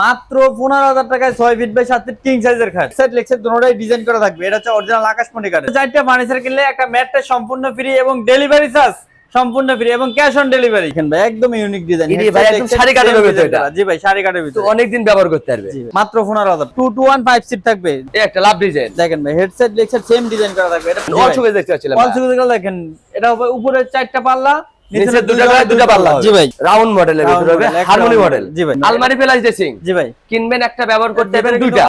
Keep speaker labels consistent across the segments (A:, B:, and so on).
A: মাত্র পনেরো হাজার টাকায় ছয় ফিট বাই সাত ফিট কিং সাইজের খাট। সেট লেক্সের দুটোটাই ডিজাইন করা থাকবে। এটা হচ্ছে অরিজিনাল আকাশমণি কাঠ চারটা ফার্নিচার কিনলে একটা ম্যাটটা সম্পূর্ণ ফ্রি এবং ডেলিভারি চার্জ সম্পূর্ণ ফ্রি এবং ক্যাশ অন ডেলিভারি ভাই একদম ইউনিক ডিজাইন
B: ইনি ভাই একদম শাড়ি কাঠের ভিতরে এটা।
A: জি ভাই শাড়ি কাঠের
B: তো
A: ভিতরে।
B: অনেকদিন ব্যবহার করতে পারবে।
A: মাত্র পনেরো হাজার। Two two one five seat থাকবে।
B: এই একটা লাভ ডিজাইন
A: দেখেন ভাই হেডসেট লেক্সের সেম ডিজাইন করা থাকবে। এটা
B: অল্প করে দেখতে পাচ্ছিলাম
A: অল সুবিধা দেখেন এটা হবে উপরে চারটা পাল্লা
B: নিচে দুটো করে দুটো পাল্লা
A: জি ভাই।
B: রাউন্ড মডেলের ভিতরে হবে হারমোনি মডেল
A: জি ভাই।
B: আলমারি প্লাস ড্রেসিং
A: জি ভাই।
B: কিনবেন একটা ব্যবহার করতে পারবেন দুইটা।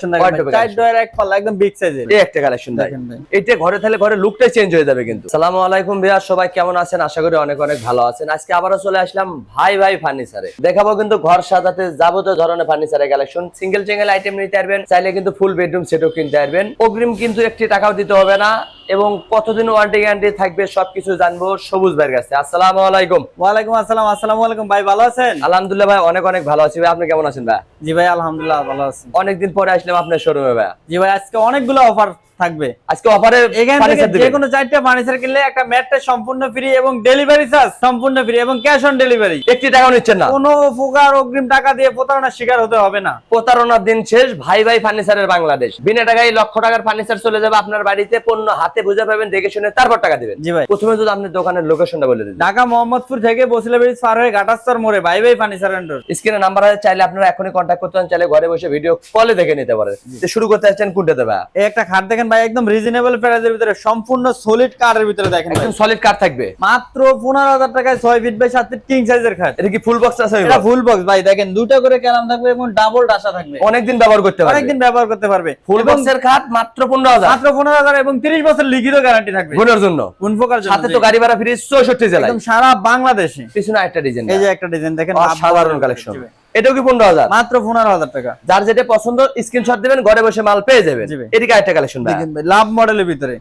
A: চার ডয়ার এক পাল্লা একদম বিগ সাইজের
B: এই একটা কালেকশন ভাই। এটা ঘরে থাকলে ঘরে লুকটাই চেঞ্জ হয়ে যাবে কিন্তু। সালামু আলাইকুম ভাইয়া সবাই কেমন আছেন? আশা করি অনেক অনেক ভালো আছেন। আজকে আবারও চলে আসলাম ভাই ভাই ফার্নিচারে দেখাবো কিন্তু ঘর সাজাতে যাবতীয় ধরনের ফার্নিচারের কালেকশন সিঙ্গেল সিঙ্গেল আইটেম নিতে পারবেন চাইলে কিন্তু ফুল বেডরুম সেটও কিনতে পারবেন। অগ্রিম কিন্তু একটি টাকাও দিতে হবে না এবং কতদিন ওয়ারেন্টি গ্যারান্টি থাকবে সবকিছু জানব সবুজ ভাইয়ের কাছে। আসসালামু আলাইকুম।
A: ওয়ালাইকুম আসসালাম আসসালামু আলাইকুম। ভাই ভালো আছেন?
B: আলহামদুলিল্লাহ ভাই অনেক অনেক ভালো আছি। ভাই আপনি কেমন আছেন ভাই?
A: জি ভাই আলহামদুলিল্লাহ ভালো আছি।
B: অনেকদিন পরে আসলাম আপনার শোরুমে ভাই।
A: জি ভাই আজকে অনেকগুলো অফার থাকবে।
B: আজকে অফারে
A: এখান থেকে যে কোনো চারটা ফার্নিচার কিনলে একটা ম্যাটটা সম্পূর্ণ ফ্রি এবং ডেলিভারি চার্জ সম্পূর্ণ ফ্রি এবং ক্যাশ অন ডেলিভারি
B: একটি টাকাও নিচ্ছেন না।
A: কোনো প্রকার অগ্রিম টাকা দিয়ে প্রতারণার শিকার হতে হবে না।
B: প্রতারণার দিন শেষ ভাই ভাই ফার্নিচারের বাংলাদেশ। বিনা টাকায় লক্ষ টাকার ফার্নিচার চলে যাবে আপনার বাড়িতে পণ্য হাতে বুঝে পাবেন দেখে শুনে তারপর টাকা দিবেন।
A: জি ভাই।
B: প্রথমে যদি আপনি দোকানের লোকেশনটা বলে দিন।
A: ঢাকা মোহাম্মদপুর থেকে বসিলা ব্রিজ পার হয়ে ঘাটাস্তর মোড়ে ভাই ভাই ফার্নিচার এন্ডোর
B: স্ক্রিনে নাম্বার আছে চাইলে আপনারা এখনই কন্ট্যাক্ট করতে চাইলে ঘরে বসে ভিডিও কলে দেখে নিতে পারেন। শুরু করতে যাচ্ছেন কোনটা দেবে
A: একটা খাট দেখেন ভাই একদম রিজনেবল প্রাইসের ভিতরে সম্পূর্ণ সলিড কারের ভিতরে দেখেন
B: একদম সলিড কার থাকবে।
A: মাত্র পনেরো হাজার টাকায় ছয় ফিট বাই সাত ফিট কিং সাইজের খাট।
B: এটা কি ফুল বক্স আছে
A: এটা ফুল বক্স ভাই দেখেন দুটো করে ক্যালাম থাকবে এবং ডাবল ডাসা থাকবে।
B: অনেকদিন ব্যবহার করতে পারবে।
A: অনেকদিন ব্যবহার করতে পারবে।
B: ফুল
A: এবং
B: বক্সের খাট মাত্র পনেরো হাজার।
A: মাত্র পনেরো হাজার এবং তিরিশ বছর লিখিত গ্যারান্টি থাকবে।
B: গুণের জন্য।
A: কোন প্রকার জন্য
B: সাথে তো গাড়ি ভাড়া ফ্রি চৌষট্টি জেলায়।
A: একদম সারা বাংলাদেশে।
B: পিছনে একটা ডিজাইন
A: এই যে একটা ডিজাইন দেখেন
B: সাধারণ কালেকশন এটাও কি পনেরো হাজার?
A: মাত্র পনেরো হাজার টাকা।
B: যার যেটা পছন্দ স্ক্রিনশট দিবেন ঘরে বসে মাল পেয়ে যাবেন। এদিকে একটা কালেকশন
A: ভাই, লাভ মডেলের ভিতরে।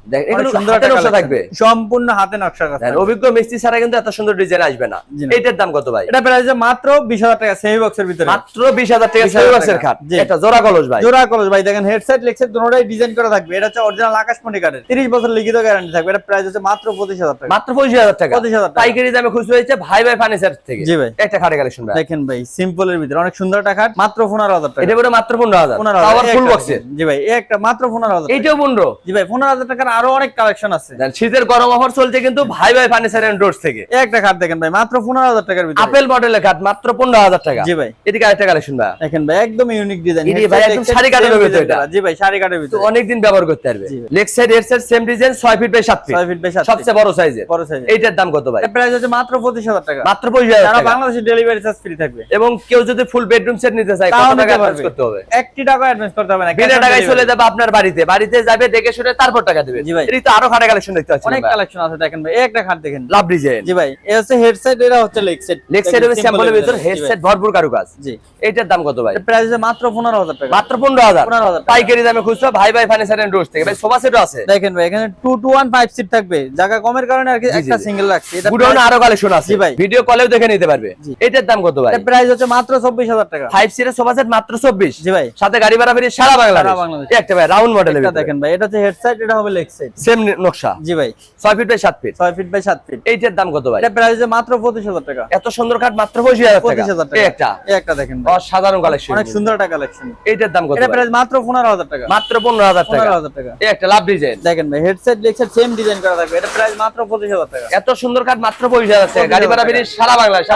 A: সুন্দর একটা
B: নকশা থাকবে।
A: সম্পূর্ণ হাতে নকশা
B: অভিজ্ঞ মিস্ত্রি ছাড়া কিন্তু এত সুন্দর ডিজাইন আসবে না। এইটার দাম কত ভাই?
A: এটা প্রাইস মাত্র বিশ হাজার টাকা সেমি বক্সের ভিতরে।
B: মাত্র বিশ হাজার টাকা সেমি বক্সের খাট। এটা জোড়া কলস ভাই।
A: জোড়া কলেজ ভাই দেখেন হেডসেট লেক্সেট দুটোটাই ডিজাইন করা থাকবে। এটা হচ্ছে অরিজিনাল আকাশমণি কাঠের। তিরিশ বছর লিখিত গ্যারান্টি থাকবে। এটা প্রাইস হচ্ছে মাত্র পঁচিশ হাজার টাকা।
B: মাত্র পঁচিশ হাজার টাকা।
A: 25,000 টাকা।
B: পাইকারি দামে খুশি হয়েছে ভাই ভাই ফার্নিচার থেকে।
A: জি ভাই।
B: একটা খাটে কালেকশন ভাই।
A: দেখেন ভাই সিম্পলের ভিতরে। অনেক সুন্দর একটা খাট মাত্র পনেরো হাজার টাকা।
B: এটা পরে মাত্র পনেরো হাজার।
A: পনেরো
B: আবার
A: হাজার
B: ফুল
A: এই দেখেন। জি ভাই এই একটা মাত্র পনেরো হাজার টাকা।
B: এইটাও পনেরো।
A: জি ভাই পনেরো হাজার টাকার আরও অনেক কালেকশন আছে।
B: শীতের গরম অফার চলছে কিন্তু ভাই ভাই ফার্নিচার এন্ড ডোরস থেকে।
A: এই একটা খাট দেখেন ভাই মাত্র পনেরো হাজার টাকার ভিতরে।
B: আপেল মডেলের খাট মাত্র পনেরো হাজার টাকা।
A: জি ভাই।
B: এদিকে আরেকটা কালেকশন ভাই।
A: দেখেন ভাই একদম ইউনিক ডিজাইন
B: এটি ভাই একদম শাড়ি কাঠের ভিতরে এটা।
A: জি ভাই শাড়ি কাঠের
B: তো
A: ভিতরে।
B: অনেকদিন ব্যবহার করতে পারবে। লেগ সাইড এর সাইড সেম ডিজাইন ছয় ফিট বাই সাত ফিট
A: ছয় ফিট বাই সাত
B: সবচেয়ে বড় সাইজের
A: বড় সাইজ
B: এইটার দাম কত ভাই?
A: প্রাইস হচ্ছে মাত্র পঁচিশ হাজার টাকা।
B: মাত্র পঁচিশ হাজার
A: সারা
B: টাকা।
A: বাংলাদেশে ডেলিভারি চার্জ ফ্রি থাকবে।
B: এবং কেউ যদি ফুল বেডরুম সেট নিতে
A: তাও
B: কত টাকা অ্যাডভান্স করতে হবে?
A: একটি টাকা অ্যাডভান্স করতে হবে না
B: বিনা টাকায় চলে যাবে আপনার বাড়িতে। বাড়িতে যাবে দেখে শুনে তারপর টাকা দিবে।
A: জি ভাই।
B: এই তো আরও খাটা কালেকশন দেখতে পাচ্ছি
A: অনেক কালেকশন আছে দেখেন ভাই। এই একটা খাট দেখেন।
B: লাভ ডিজাইন
A: জি ভাই এ হচ্ছে হেডসেট এটা হচ্ছে লেগ সেট
B: লেগ সাইড হবে স্যাম্পলের ভিতর হেডসেট ভরপুর কারুকাজ।
A: জি।
B: এইটার দাম কত ভাই?
A: প্রাইস মাত্র পনেরো হাজার টাকা।
B: মাত্র পনেরো হাজার।
A: 15,000
B: পাইকারি দামে খুচরো ভাই ভাই ফার্নিচার এন্ড ডোরস থেকে। ভাই সোফা সেটও আছে।
A: দেখেন ভাই এখানে two two one five seat থাকবে। জায়গা কমের কারণে আর কি একটা সিঙ্গেল রাখছি এটা
B: গুডাউনে আরও কালেকশন আছে।
A: জি ভাই।
B: ভিডিও কলেও দেখে নিতে পারবে। এটার দাম কত ভাই?
A: প্রাইস হচ্ছে মাত্র চব্বিশ হাজার টাকা।
B: ফাইভ সিটের সোফা সেট মাত্র চব্বিশ।
A: জি ভাই।
B: সাথে গাড়ি ভাড়া ফিরে সারা বাংলাদেশ
A: সারা বাংলাদেশ।
B: এই একটা ভাই রাউন্ড মডেলের
A: দেখেন ভাই এটা হচ্ছে হেডসেট এটা হবে লেগ সেট
B: সেম নকশা।
A: জি ভাই।
B: ছয় ফিট বাই সাত ফিট
A: ছয় ফিট বাই সাত ফিট
B: এইটার দাম কত ভাই?
A: এটা প্রাইস মাত্র পঁচিশ হাজার টাকা।
B: এত সুন্দর কাঠ মাত্র পঁচিশ হাজার
A: পঁচিশ হাজার টাকা।
B: একটা।
A: একটা দেখেন
B: অসাধারণ কালেকশন
A: অনেক সুন্দর একটা কালেকশন
B: এইটার দাম কত
A: এটা প্রাইস মাত্র পনেরো হাজার টাকা।
B: মাত্র পনেরো হাজার টাকা।
A: পনেরো হাজার টাকা।
B: একটা লাভ ডিজাইন
A: দেখেন ভাই সেম ডিজাইন করা থাকবে। এটা প্রাইস মাত্র পঁচিশ হাজার টাকা।
B: এত সুন্দর কাঠ মাত্র পঁচিশ হাজার টাকা। গাড়ি ভাড়া ফিরে সারা বাংলাদেশ।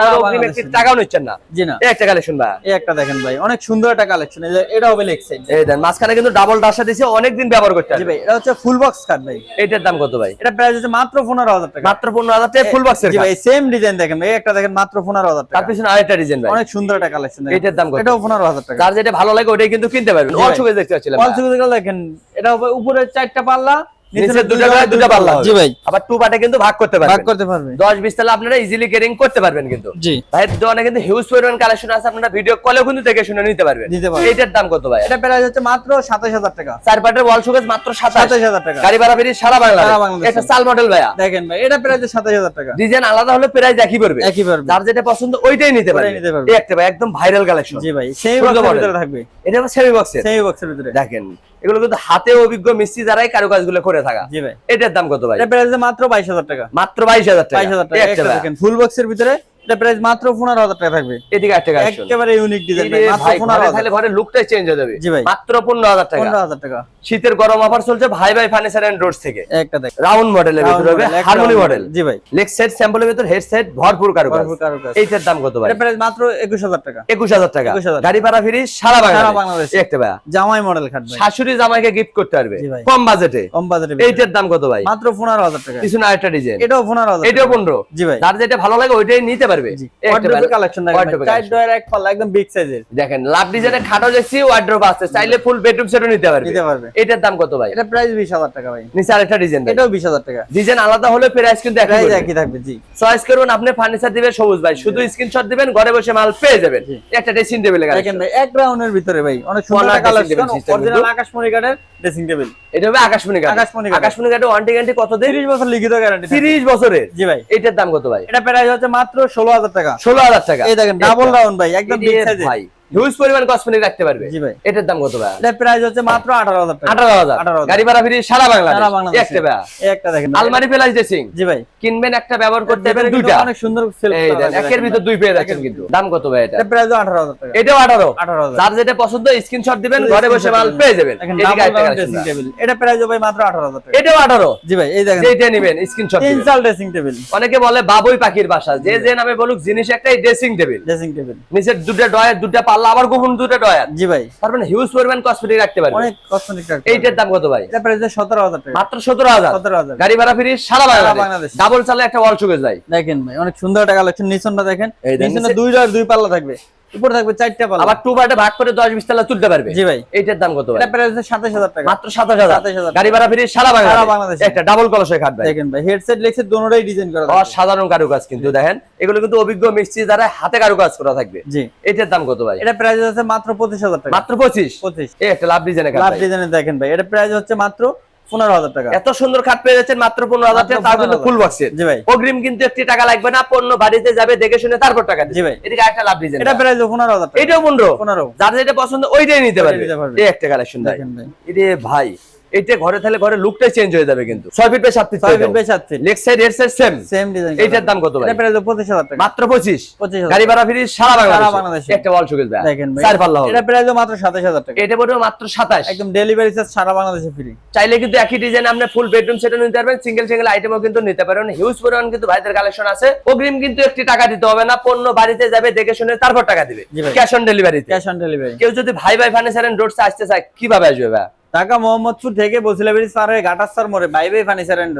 B: টাকাও নিচ্ছেন না।
A: জি না।
B: একটা কালেকশন ভাই?
A: এই একটা দেখেন ভাই অনেক সুন্দর একটা কালেকশন এটা হবে লেগ সেট
B: এই দেন মাঝখানে কিন্তু ডাবল ডাসা অনেকদিন ব্যবহার করতে
A: জি
B: হবে
A: ভাই এটা হচ্ছে ফুল বক্স কাট ভাই।
B: এইটার দাম কত ভাই?
A: এটা প্রাইস হচ্ছে মাত্র পনেরো হাজার টাকা।
B: মাত্র পনেরো হাজার টাকা ফুল বক্সের
A: জি ভাই সেম ডিজাইন দেখেন ভাই এই একটা দেখেন মাত্র পনেরো হাজার
B: তার
A: টাকা।
B: পিছনে আরেকটা ডিজাইন ভাই।
A: অনেক সুন্দর একটা কালেকশন
B: এটার দাম কত?
A: এটাও পনেরো হাজার টাকা।
B: যার যেটা ভালো লাগে ওটাই কিন্তু কিনতে পারবেন। অল্প করে দেখতে পাচ্ছিলাম।
A: অল সুবিধা দেখেন। এটা হবে উপরে চারটা পাল্লা
B: নিচে দুটো করে দুটো পাল্লা
A: জি ভাই।
B: আবার টু পার্টে কিন্তু ভাগ করতে
A: ভাগ করতে পারবে।
B: দশ বিশ তাহলে আপনারা ইজিলি ক্যারিং করতে পারবেন কিন্তু।
A: জি।
B: ভাইয়ের দোকানে কিন্তু হিউজ পরিমাণ কালেকশন আছে আপনারা ভিডিও কলেও কিন্তু দেখে শুনে নিতে পারবেন। এইটার দাম কত ভাই?
A: এটা প্রাইস হচ্ছে মাত্র সাতাশ হাজার টাকা।
B: চার পার্টের ওয়াল শোকেস মাত্র সাতাশ।
A: সাতাশ হাজার টাকা।
B: গাড়ি ভাড়া বেরিয়ে সারা বাংলা এটা চাল মডেল ভাইয়া।
A: দেখেন ভাই এটা প্রাইস সাতাশ হাজার টাকা।
B: ডিজাইন আলাদা হলে প্রাইস একই পড়বে।
A: একই
B: যার যেটা পছন্দ ওইটাই নিতে পারবে।
A: নিতে পারবে।
B: এই ভাই একদম ভাইরাল কালেকশন
A: জি ভাই সেই বক্সের ভিতরে থাকবে।
B: এটা সেমি বক্সের
A: বক্সের ভিতরে।
B: দেখেন এগুলো কিন্তু হাতে অভিজ্ঞ মিস্ত্রি দ্বারাই কারুকাজগুলো করে থাকা।
A: জি ভাই।
B: এটার দাম কত ভাই?
A: এটা প্রাইস মাত্র বাইশ হাজার টাকা।
B: মাত্র বাইশ হাজার টাকা।
A: ফুল বক্সের ভিতরে এটা প্রাইস মাত্র পনেরো হাজার টাকা থাকবে।
B: এদিকে একটা কালেকশন
A: একেবারে ইউনিক ডিজাইন মাত্র
B: ভাই
A: পনেরো
B: ঘরে
A: হাজার।
B: লুকটাই চেঞ্জ হয়ে যাবে।
A: জি ভাই।
B: মাত্র পনেরো হাজার টাকা।
A: পনেরো হাজার টাকা।
B: শীতের গরম অফার চলছে ভাই ভাই ফার্নিচার এন্ড রোডস থেকে।
A: একটা দেখ।
B: রাউন্ড মডেলের ভিতরে হবে হারমোনি মডেল
A: জি ভাই।
B: লেগ সেট স্যাম্পলের ভিতর হেড সেট ভরপুর কারুকাজ।
A: ভরপুর কারুকাজ।
B: এইটার দাম কত ভাই?
A: এটা প্রাইস মাত্র একুশ হাজার টাকা।
B: একুশ হাজার টাকা। গাড়ি ভাড়া ফ্রি সারা বাংলাদেশ। একটা ভাই।
A: জামাই মডেল খাট ভাই।
B: শাশুড়ি জামাইকে গিফট করতে পারবে। কম বাজেটে
A: কম বাজারে
B: এইটার দাম কত ভাই?
A: মাত্র পনেরো হাজার টাকা।
B: কিছু না একটা ডিজাইন
A: এটাও পনেরো হাজার
B: এটাও
A: টাকা।
B: পনেরো।
A: জি ভাই।
B: যার যেটা ভালো লাগে ওইটাই নিতে পারবে। একটা
A: কালেকশন
B: Wardrobe
A: চার
B: collection।
A: ডয়ার এক পাল্লা একদম বিগ সাইজের
B: দেখেন লাভ ডিজাইনের খাটো দেখছি আছে। চাইলে ফুল বেডরুম সেটও নিতে পারবে।
A: নিতে পারবে।
B: এটার দাম কত ভাই?
A: এটা প্রাইস বিশ হাজার টাকা ভাই।
B: নিচে আরেকটা ডিজাইন
A: এটাও বিশ হাজার টাকা।
B: ডিজাইন আলাদা হলে প্রাইস কিন্তু একই
A: থাকবে জি।
B: চয়েস করুন আপনি ফার্নিচার দিবেন সবুজ ভাই। শুধু স্ক্রিনশট দিবেন ঘরে বসে মাল পেয়ে যাবেন। একটা ড্রেসিং টেবিল
A: দেখেন ভাই এক রাউন্ডের ভিতরে ভাই। অনেক সুন্দর কালেকশন অরিজিনাল আকাশমণি কাঠের ড্রেসিং টেবিল
B: এটা হবে আকাশমণি কাঠ
A: আকাশমণি কাঠ।
B: আকাশমণি কাঠে ওয়ারেন্টি গ্যারান্টি কত দিন?
A: 30 বছর লিখিত গ্যারান্টি
B: 30 বছরের।
A: জি ভাই।
B: এটার দাম কত ভাই?
A: এটা প্রাইস হচ্ছে মাত্র 16000 টাকা।
B: 16000 টাকা।
A: এই দেখেন ডাবল রাউন্ড ভাই একদম
B: ভাই। হিউজ পরিমাণ কসমেটিক রাখতে পারবে।
A: জি ভাই।
B: এটার দাম কত ভাই?
A: এটা প্রাইস হচ্ছে মাত্র 18000 টাকা।
B: 18000
A: 18,000
B: গাড়ি ভাড়া ফ্রি সারা বাংলাদেশ
A: সারা বাংলাদেশে।
B: একটা ভাই।
A: একটা দেখেন
B: আলমারি প্লাস ড্রেসিং
A: জি ভাই।
B: কিনবেন একটা ব্যবহার করতে পারবেন দুইটা।
A: অনেক সুন্দর সেলফ
B: এই দেন একের ভিতর দুই পেয়ে যাচ্ছেন কিন্তু। দাম কত ভাই এটা?
A: এটা প্রাইস 18000 টাকা।
B: এটাও 18
A: 18,000
B: যার যেটা পছন্দ স্ক্রিনশট দিবেন ঘরে বসে মাল পেয়ে যাবেন।
A: এটা প্রাইস ভাই মাত্র 18000 টাকা।
B: এটাও 18
A: জি ভাই এই দেখেন।
B: যেটা নেবেন স্ক্রিনশট দিবেন।
A: ইনসাল ড্রেসিং টেবিল
B: অনেকে বলে বাবুই পাখির বাসা। যে যে নামে বলুক জিনিস একটাই ড্রেসিং টেবিল
A: ড্রেসিং টেবিল
B: নিচের দুটো ডয়ার দুটো পাল্লা আবার গোপন দুটো ডয়ার।
A: জি ভাই।
B: তার মানে হিউজ পরিমাণ কসমেটিক রাখতে পারবেন।
A: অনেক কসমেটিক
B: এইটার দাম কত ভাই?
A: এটা প্রাইস 17000 টাকা।
B: মাত্র সতেরো হাজার।
A: 17000
B: গাড়ি ভাড়া ফ্রি সারা
A: বাংলাদেশ।
B: ডাবল চালে একটা ওয়াল চুকে যায়
A: দেখেন ভাই অনেক সুন্দর একটা কালেকশন নিচনটা দেখেন।
B: নিচে-
A: দুই ডয়ার দুই পাল্লা থাকবে। উপরে থাকবে চারটা পাল্লা
B: আবার টু পার্টে ভাগ করে দশ বিশ তালা তুলতে পারবে।
A: জি ভাই।
B: দাম কত ভাই?
A: এটা প্রাইস 27000 টাকা।
B: মাত্র সাতাশ হাজার।
A: 27,000
B: গাড়ি ভাড়া ফ্রি সারা
A: সারা
B: বাংলাদেশ। একটা ডাবল কলসে খাট ভাই।
A: দেখেন ভাই হেডসেট লেগসেট দোনোটাই ডিজাইন করা।
B: অসাধারণ কারুকাজ কিন্তু দেখেন। এগুলো কিন্তু অভিজ্ঞ মিস্ত্রি দ্বারা হাতে কারুকাজ করা থাকবে।
A: জি।
B: এটার দাম কত ভাই?
A: এটা প্রাইস হচ্ছে মাত্র 25000 টাকা।
B: মাত্র পঁচিশ?
A: 25
B: এই একটা লাভ ডিজাইনের খাট
A: লাভ। ডিজাইনে দেখেন ভাই এটা প্রাইস হচ্ছে মাত্র 15000 টাকা।
B: এত সুন্দর খাট পেয়ে যাচ্ছেন মাত্র পনেরো হাজার টাকা তার কিন্তু ফুল বক্সের
A: জি ভাই।
B: অগ্রিম কিন্তু একটি টাকা লাগবে না পণ্য বাড়িতে যাবে দেখে শুনে তারপর টাকা
A: জি ভাই।
B: এদিকে একটা লাভ ডিজাইন
A: এটা প্রাইস 15000 টাকা।
B: এটাও পনেরো।
A: 15
B: যার যেটা পছন্দ ওইটাই নিতে পারবে। এই একটা কালেকশন
A: দেখেন ভাই।
B: ভাই এটা ঘরে থাকলে ঘরে লুকটাই চেঞ্জ হয়ে যাবে কিন্তু। ছয় ফিট বাই সাত feet
A: 6 feet by 7 feet
B: leg side এর সাইড সেম
A: সেম ডিজাইন
B: দাম কত ভাই?
A: প্রাইস 25000 টাকা।
B: মাত্র পঁচিশ।
A: 25000
B: গাড়ি ভাড়া ফ্রি সারা বাংলাদেশে। একটা শোকেস ভাই।
A: দেখেন ভাই।
B: চার পাল্লা
A: এটা প্রাইস মাত্র 27000 টাকা।
B: এটা পড়বে মাত্র সাতাশ।
A: একদম ডেলিভারি চার্জ সারা বাংলাদেশে ফ্রি
B: চাইলে কিন্তু একই ডিজাইন আপনি ফুল বেডরুম সেটও নিতে পারবেন সিঙ্গেল সিঙ্গেল আইটেমও কিন্তু নিতে পারবেন হিউজ পরিমাণ কিন্তু ভাইদের কালেকশন আছে। অগ্রিম কিন্তু একটি টাকা দিতে হবে না পণ্য বাড়িতে যাবে দেখে শুনে তারপর টাকা দিবে। ক্যাশ অন ডেলিভারিতে
A: ক্যাশ অন ডেলিভারি
B: কেউ যদি ভাই ভাই ফার্নিচার রোডসে আসতে চায় কীভাবে আসবে ভাই?
A: ঢাকা মোহাম্মদপুর থেকে বসিলাবাড়ি স্যার হয়ে ঘাটার স্যার মোড়ে বাই বাই ফার্নিচার এন্ড